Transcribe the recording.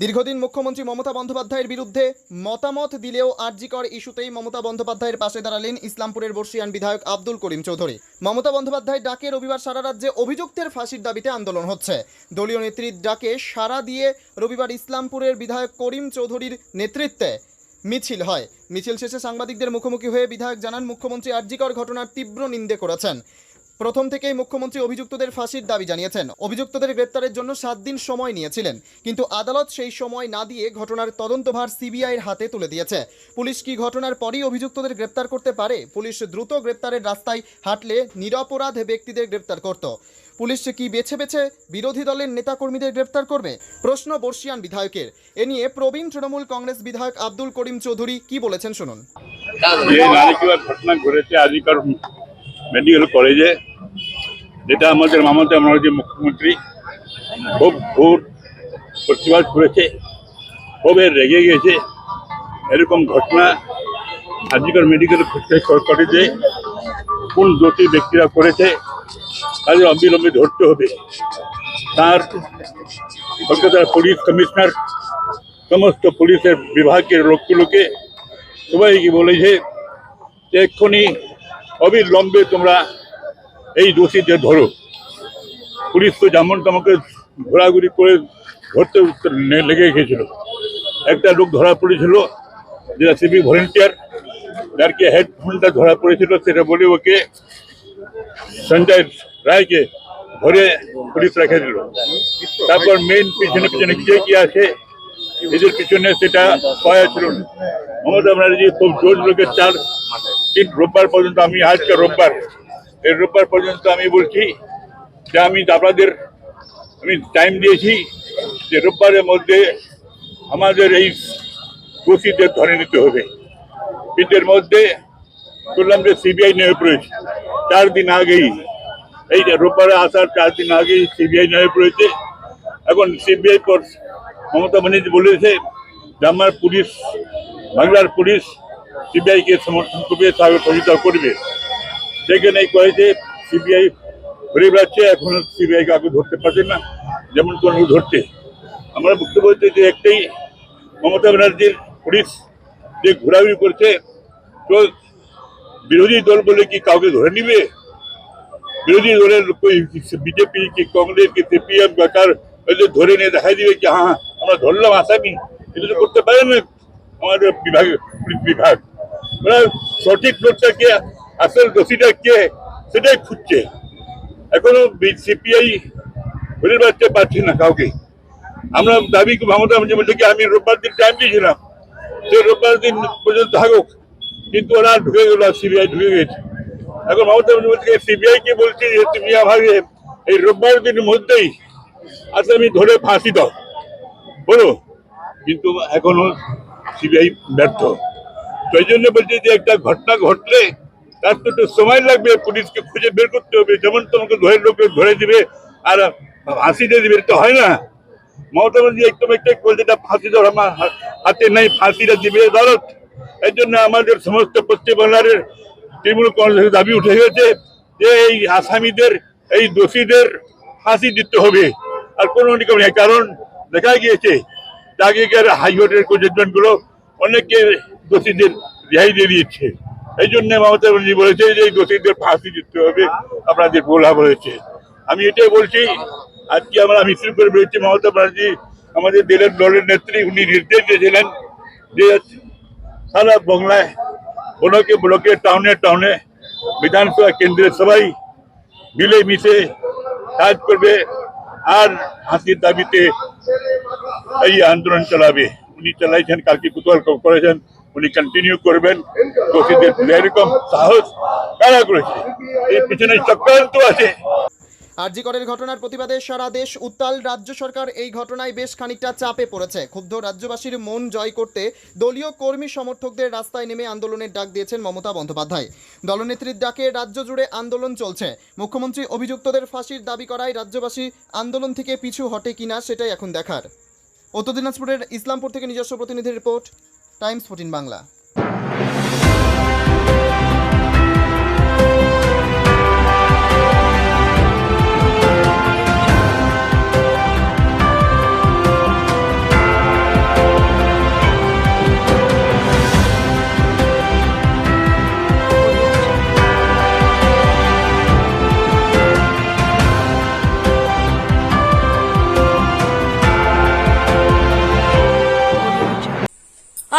দীর্ঘদিন মুখ্যমন্ত্রী মমতা বন্দ্যোপাধ্যায়ের বিরুদ্ধে মতামত দিলেও আরজিকর ইস্যুতেই মমতা বন্দ্যোপাধ্যায়ের পাশে দাঁড়ালেন ইসলামপুরের বর্ষিয়ান বিধায়ক আব্দুল করিম চৌধুরী। মমতা বন্দ্যোপাধ্যায় ডাকে রবিবার সারা রাজ্যে অভিযুক্তের ফাঁসির দাবিতে আন্দোলন হচ্ছে। দলীয় নেত্রীর ডাকে সারা দিয়ে রবিবার ইসলামপুরের বিধায়ক করিম চৌধুরীর নেতৃত্বে মিছিল হয়। মিছিল শেষে সাংবাদিকদের মুখোমুখি হয়ে বিধায়ক জানান, মুখ্যমন্ত্রী আরজিকর ঘটনার তীব্র নিন্দে করেছেন। প্রথম থেকেই মুখ্যমন্ত্রী অভিযুক্তদের ফাঁসির দাবি জানিয়েছেন। অভিযুক্তদের গ্রেপ্তারের জন্য সাত দিন সময় নিয়েছিলেন। কিন্তু আদালত সেই সময় না দিয়ে ঘটনার তদন্তভার সিবিআইয়ের হাতে তুলে দিয়েছে। পুলিশ কি ঘটনার পরই অভিযুক্তদের গ্রেপ্তার করতে পারে? পুলিশ দ্রুত গ্রেপ্তারের রাস্তায় হাঁটলে নিরপরাধ ব্যক্তিদের গ্রেপ্তার করত। পুলিশ কি বেছে বেছে বিরোধী দলের নেতাকর্মীদের গ্রেপ্তার করবে? প্রশ্ন বর্ষিয়ান বিধায়কের। এ নিয়ে প্রবীণ তৃণমূল কংগ্রেস বিধায়ক আব্দুল করিম চৌধুরী কি বলেছেন শুনুন। ঘটেছে আজিকার মেডিকেল কলেজে যেটা আমাদের মামাতে যে মুখ্যমন্ত্রী খুব ঘোর প্রতিবাদ করেছে খুবই রেগে গেছে। এরকম ঘটনা আজিকার মেডিকেল কলেজে কোন দোষী ব্যক্তিরা করেছে, তাদের অবিলম্বে ধরতে হবে। তার কলকাতার পুলিশ কমিশনার, সমস্ত পুলিশের বিভাগের লোকগুলোকে সবাইকে বলেছে যে এক্ষুনি অবিলম্বে তোমরা এই দোষীদের ধরো, পুলিশ তো যেমন তোমাকে ঘোরাঘুরি করে ধরতে লেগে গেছিল একটা লোক ধরা পড়েছিল, যেটা সিভিক ভলেন্টিয়ার যারকে হেডফোনটা ধরা পড়েছিল, সেটা বলে ওকে সঞ্জয় রায়কে ধরে পুলিশ রেখে দিল। তারপর মেন পিছনে পিছনে কে, কি আছে, এদের পিছনে সেটা পাওয়া ছিল না। মমতা ব্যানার্জি খুব জোর লোকের চার দিন রোববার পর্যন্ত আমি আজকে রোববার এই রোববার পর্যন্ত আমি বলছি যে আমি আপনাদের, আমি টাইম দিয়েছি যে রোববারের মধ্যে আমাদের এই দোষীদের ধরে নিতে হবে। এদের মধ্যে শুনলাম যে সিবিআই নেমে পড়েছে চার দিন আগেই, এই রোববারে আসার চার দিন আগেই সিবিআই নেমে পড়েছে এখন সিবিআই পর মমতা ব্যানার্জি বলেছে যে আমার পুলিশ, বাংলার পুলিশ সিবিআইকে সমর্থন করবে সহযোগিতা করবে। সেখানে কয়েছে সিবিআই ঘুরে বেড়াচ্ছে এখন সিবিআই কাউকে ধরতে পারছে না, যেমন কোনো ধরছে। আমরা বক্তব্য হচ্ছে যে একটাই মমতা ব্যানার্জির পুলিশ যে ঘোরাঘুরি করছে, তো বিরোধী দল বলে কি কাউকে ধরে নিবে? বিরোধী দলের বিজেপি কি, কংগ্রেস কি সিপিএম সরকার ওদের ধরে নিয়ে দেখাই দিবে কি হ্যাঁ আমরা ধরলাম আসামি, এটা তো করতে পারে না আমাদের বিভাগ, পুলিশ বিভাগ। ওরা সঠিক লোকটা কে আসল দোষীটা কে? সেটাই খুঁজছে। এখনও সিপিআই ধরে বাঁচতে পারছে না কাউকে। আমরা দাবি মমতা বলছে কি, আমি রোববার দিন টাইম দিয়েছিলাম। সেই রোববার দিন পর্যন্ত থাকুক। কিন্তু ওরা ঢুকে গেল, সিবিআই ঢুকে গেছে। এখন মমতা বলছে সিবিআই কে বলছি যে, তুমি আমাকে এই রোববার দিনের মধ্যেই আসামি ধরে ফাঁসি দাও। বলো। কিন্তু এখনও সিবিআই ব্যর্থ। এই জন্য বলছি যে, একটা ঘটনা ঘটলে তার তো একটু সময় লাগবে, পুলিশকে খুঁজে বের করতে হবে। যেমন তোমাকে ধরে লোকে ধরে দিবে আর ফাঁসি দিয়ে দিবে, এটা হয় না। মমতা ব্যানার্জি একদম একটা বলছে এটা ফাঁসি দেওয়ার আমার হাতে নেই, ফাঁসিটা দিবে। আদালত এই জন্য আমাদের সমস্ত পশ্চিমবাংলার তৃণমূল কংগ্রেসের দাবি উঠে গেছে যে এই আসামিদের, এই দোষীদের ফাঁসি দিতে হবে। আর কোনো নিকম নেই, কারণ দেখা গিয়েছে, আগেকার হাইকোর্টের জাজমেন্টগুলো অনেকে দোষীদের রেহাই দিয়ে দিয়েছে। এই জন্য মমতা ব্যানার্জি বলেছে যে দোষীদের ফাঁসি দিতে হবে। আপনাদের বলা বলেছে আমি এটাই বলছি, আজকে আমরা মিছিল করে বেরোচ্ছি। মমতা ব্যানার্জি আমাদের দলের দলের নেত্রী, উনি নির্দেশ দিয়েছিলেন যে সারা বাংলায় ব্লকে ব্লকে, টাউনে টাউনে, বিধানসভা কেন্দ্রে সবাই মিলে মিশে কাজ করবে আর হাসির দাবিতে এই আন্দোলন চালাবে। উনি চালাইছেন, কালকে কুতূহল করেছেন। উনি কন্টিনিউ করবেন। এরকম সাহস কারা করেছে? এর পিছনে চক্রান্ত আছে। আরজিকরের ঘটনার প্রতিবাদে সারা দেশ উত্তাল। রাজ্য সরকার এই ঘটনায় বেশ খানিকটা চাপে পড়েছে। ক্ষুব্ধ রাজ্যবাসীর মন জয় করতে দলীয় কর্মী সমর্থকদের রাস্তায় নেমে আন্দোলনের ডাক দিয়েছেন মমতা বন্দ্যোপাধ্যায়। দলনেত্রীর ডাকে রাজ্য জুড়ে আন্দোলন চলছে। মুখ্যমন্ত্রী অভিযুক্তদের ফাঁসির দাবি করায় রাজ্যবাসী আন্দোলন থেকে পিছু হটে কিনা সেটাই এখন দেখার। উত্তর দিনাজপুরের ইসলামপুর থেকে নিজস্ব প্রতিনিধির রিপোর্ট টাইমস ফোর্টিন বাংলা